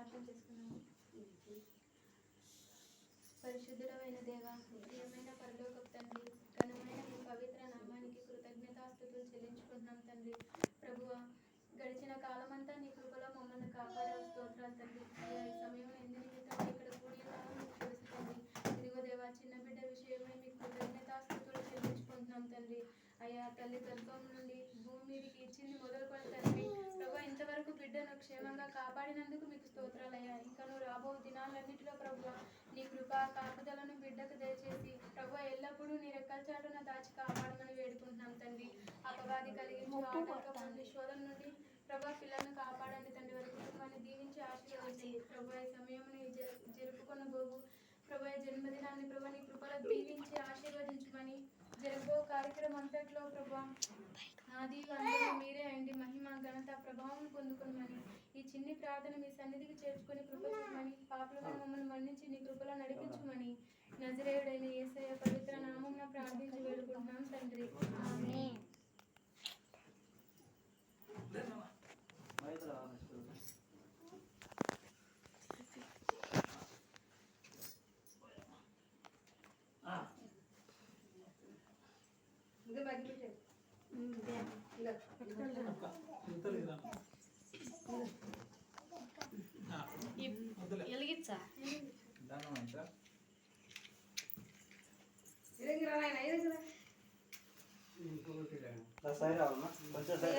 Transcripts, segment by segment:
ప్రార్థన చేసుకున్నాము. పరిశుద్ధుడమైన దేవ ప్రియమైన పరలోకపు తండ్రి ఘనమైన మీ పవిత్ర నామానికి కృతజ్ఞతాస్థుతులు చెల్లించుకుంటున్నాం తండ్రి. ప్రభువ గడిచిన కాలమంతా నీ కృపలో మమ్మల్ని కాపాడే స్తోత్రాలు తండ్రి. సమయం నన్ను క్షేమంగా కాపాడినందుకు మీకు స్తోత్రాలయ్యా. ఇంకా నువ్వు రాబో దినాలన్నింటిలో ప్రభు నీ కృప కాపుదలను బిడ్డకు దయచేసి ప్రభు ఎల్లప్పుడూ నీ రెక్కల చాటున దాచి కాపాడమని వేడుకుంటున్నాం తండ్రి. అపవాది కలిగించి శోధన నుండి ప్రభా పిల్లలను కాపాడండి తండ్రి. వారి కుటుంబాన్ని దీవించి ఆశీర్వదించండి. ప్రభు ఈ సమయం జరుపుకున్న బోగు. ప్రభు జన్మదినాన్ని ప్రభు నీ కృపలో దీవించి ఆశీర్వదించమని జరుపు కార్యక్రమం అంతట్లో ప్రభా ఆది అందరూ మీరే అండి మహిమ ఘనత ప్రభావం పొందుకునమని. ఈ చిన్ని ప్రార్థన మీ సన్నిధికి చేర్చుకొని కృప చూపమని పాపలను మమ్మల్ని మన్నించి నీ కృపలో నడిపించమని. నజరేయుడైన యేసయ్య పవిత్ర నామం ప్రార్థించి వేడుకుంటున్నాం తండ్రి. వెలిగించా సైడ్ కొంచెం సైడ్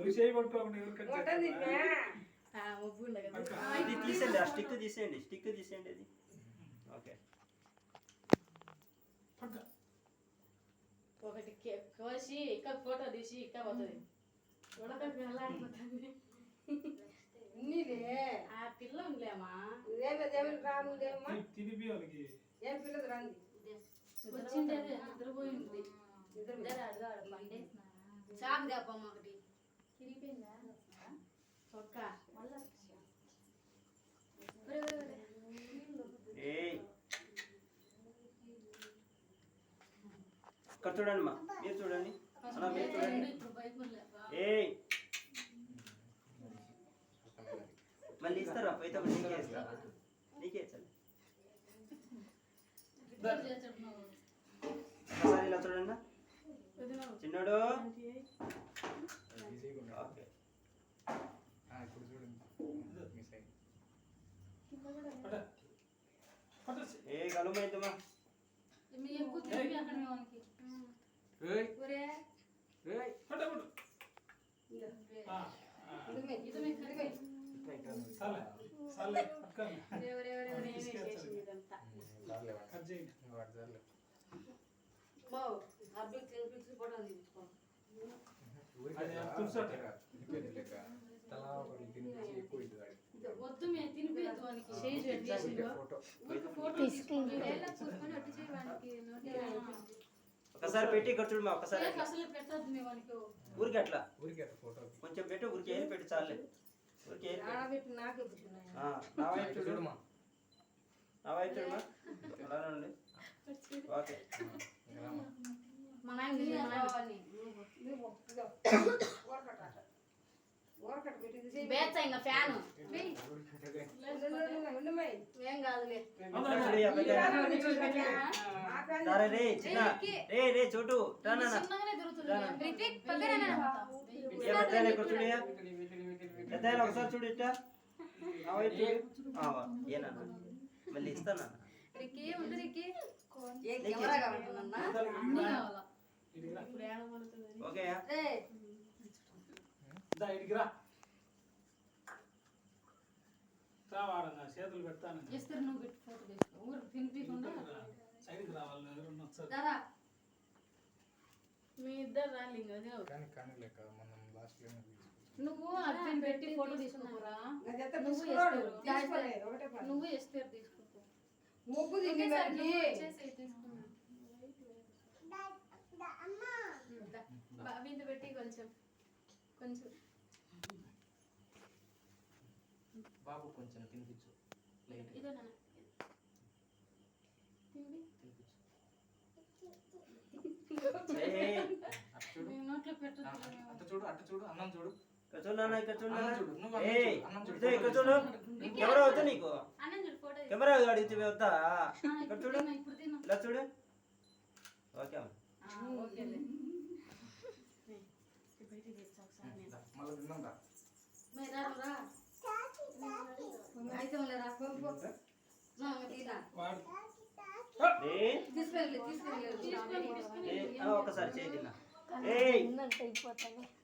నువ్వు చేయి పట్టుకోకుండా ఎవరికైనా ఇది తీసేయండి ఆ స్టిక్ తీసేయండి స్టిక్ తీసేయండి అది ఓకే. పక్క. ఒకటి కే- కోసి ఇక్కడ ఫోటో తీసి ఇక్కడ పోతుంది. ఉడకకి వెళ్ళాడిపోతుంది ఆ పిల్ల ఉందిలేమా? తినిపి వాళ్ళకి వచ్చింది అదే నిద్రపోయింది. చాకు దేపమ్మ ఒకటి. తిరిగిపోయిందా? చొక్క ఇక్కడ చూడండి మా మీరు చూడండి. అలా మీరు చూడండి. ఏయ్. మళ్ళీ ఇస్తారా? పోయితే నీకే ఇస్తా. నీకే ఇలా చూడండి చిన్నోడు. ఓకే ఇప్పుడు చూడండి. మిస్ అయింది ఏ వద్దు మేము వానికి. ఊరికి ఫోటో చేయి వానికి ఒకసారి పెట్టి ఇక్కడ చూడమ్మా ఒకసారి ఊరికి అట్లా. ఊరికి ఫోటో. కొంచెం పెట్టు ఊరికి ఏది పెట్టి చాలే. ఊరికి ఏది పెట్టు. ఆ, నా వైపు చూడు. చూడమా నా వైపు చూడమ్మా అలానే ఉండి? ఓకే. మా నాయన తిని మా నాయన బేచ్చ ఇంకా ఫ్యాన్. ఏం కాదులే. రే చిన్న. రే రే చోటు. ఒకసారి చూడు ఇట్టా. మళ్ళీ ఇస్తాను రిక్కి ఉండు రిక్కి ఓకే దా రా వాడన్నా? చేతులు పెడతాను ఇస్తారు నువ్వు పెట్టి ఫోటో తీసుకో. ఊరికి తినిపించకుండా సైడ్కి రావాలి ఎవరన్నా వచ్చారు. దాదా మీ ఇద్దరు రాలి. కానీ కానీ లేక మనం లాస్ట్లో నువ్వు అర్జెంట్ పెట్టి ఫోటో తీసుకురా నువ్వు. ఎస్తారు. నువ్వు ఎస్తారు తీసుకుంటా ముగ్గు బిందు పెట్టి కొంచెం కొంచెం. బాబు కొంచెం తినిపించు. లైట్ చూడు. చూడు. అన్నం చూడు. కెమెరా వద్దు నీకు. కెమెరా అడిగితే వద్దా? ఇక్కడ చూడు. ఇలా చూడు. ఓకే మళ్ళీ తిందాం రా మరి రా, రా. అయితే లేరా పంపు నా, తీరా. వాడు ఏయ్, తీసుకెళ్ళి తీసుకెళ్ళి ఒకసారి చేయి తిన్నా.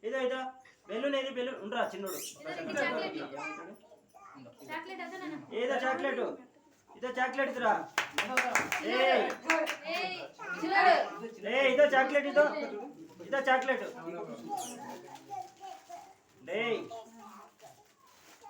ఇదో ఇదో. బెలూన్ ఏది బెలూన్ ఉండరా చిన్నోడు. ఇది చాక్లెట్. ఇవ్వు. చాక్లెట్ అదే నాన్న. ఏదో చాక్లెట్. ఇదో చాక్లెట్ ఇదిరా. ఏయ్. ఏయ్ ఏయ్ ఇదో చాక్లెట్ ఇదో. ఇదో చాక్లెట్. డేయ్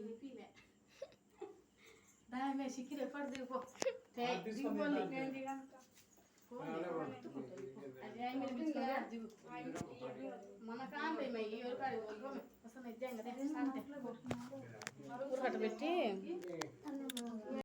ఇవి పీమే దామే సిక్కిరి ఎప్పుడు దిగిపో దిగిపోలే. నేను దిగాను. అదే ఆయన మీరు పిలుచుకొని రా, దిగు. మన కాంపే ఈ ఎవరికాడి అసలు నిజంగా ఊరకట్ట పెట్టి